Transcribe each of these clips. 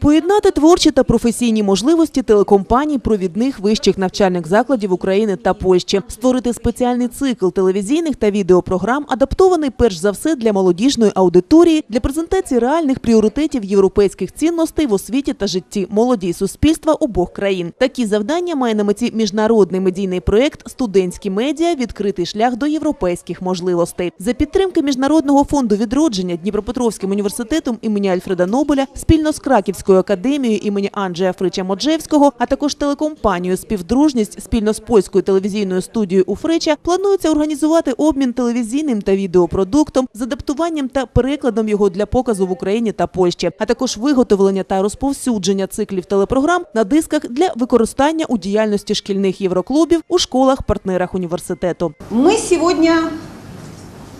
Поєднати творчі та професійні можливості телекомпаній провідних вищих навчальних закладів України та Польщі, створити спеціальний цикл телевізійних та відеопрограм, адаптований перш за все для молодіжної аудиторії, для презентації реальних пріоритетів європейських цінностей в освіті та житті молоді й суспільства обох країн. Такі завдання має на меті міжнародний медійний проєкт Студентські медіа. Відкритий шлях до європейських можливостей за підтримки міжнародного фонду відродження Дніпропетровським університетом імені Альфреда Нобеля спільно з Краківською академією імені Анджея Фрича Моджевського, а також телекомпанією Співдружність спільно з польською телевізійною студією у Фрича планується організувати обмін телевізійним та відеопродуктом з адаптуванням та перекладом його для показу в Україні та Польщі, а також виготовлення та розповсюдження циклів телепрограм на дисках для використання у діяльності шкільних євроклубів у школах-партнерах університету. Мы сегодня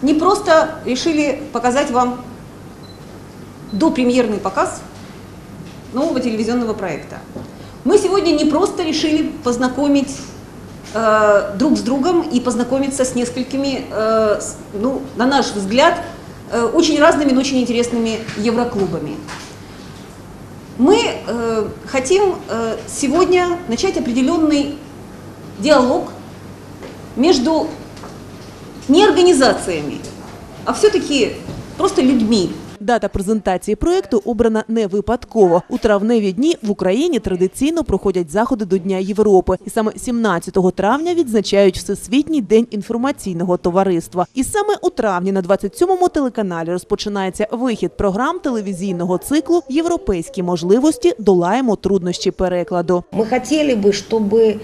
не просто решили показать вам допремьерный показ нового телевизионного проекта. Мы сегодня не просто решили познакомить э, друг с другом и познакомиться с несколькими, э, с- ну, на наш взгляд, э, очень разными, но очень интересными евроклубами. Мы э, хотим э, сегодня начать определенный диалог между не организациями, а все-таки просто людьми. Дата презентації проекту обрана не випадково. У травневі дні в Україні традиційно проходять заходи до Дня Європи, і саме 17 травня відзначають Всесвітній день інформаційного товариства. І саме у травні на 27-му телеканалі розпочинається вихід програм телевізійного циклу Європейські можливості долаємо труднощі перекладу. Мы хотели бы, чтобы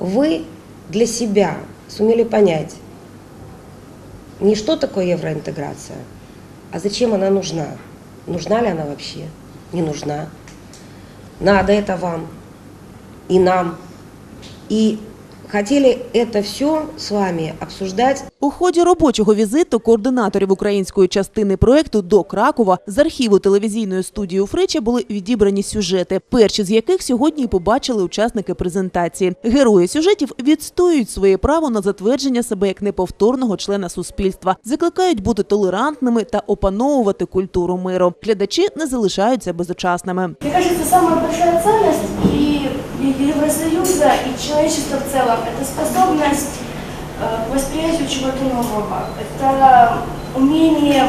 вы для себя сумели понять, не что такое евроинтеграция, а зачем она нужна. Нужна ли она вообще? Не нужна. Надо это вам и нам. И хотели это все с вами обсуждать У ході робочого візиту координаторів української частини проекту до Кракова з архіву телевізійної студії у Фрича були відібрані сюжети, перші з яких сьогодні і побачили учасники презентації. Герої сюжетів відстоюють своє право на затвердження себе як неповторного члена суспільства, закликають бути толерантними та опановувати культуру миру. Глядачі не залишаються безучасними. Самая большая ценность и и Евросоюза, и человечества в целом – это способность э, к восприятию чего-то нового. Это умение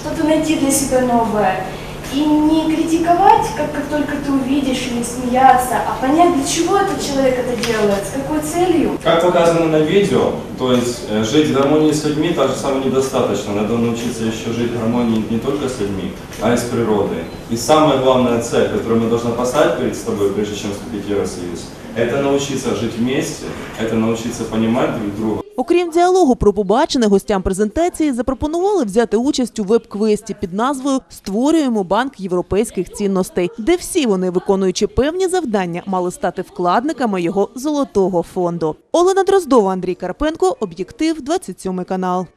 что-то найти для себя новое. И не критиковать, как, как только ты увидишь, или смеяться, а понять, для чего этот человек это делает, с какой целью. Как показано на видео, то есть э, жить в гармонии с людьми так же самое недостаточно. Надо научиться еще жить в гармонии не только с людьми, а и с природой. И самая главная цель, которую мы должны поставить перед собой, прежде чем вступить в Евросоюз, это научиться жить вместе, это научиться понимать друг друга. Окрім діалогу про побачене, гостям презентації запропонували взяти участь у веб-квесті під назвою Створюємо банк європейських цінностей, де всі вони, виконуючи певні завдання, мали стати вкладниками його золотого фонду. Олена Дроздова, Андрій Карпенко, об'єктив 27 канал.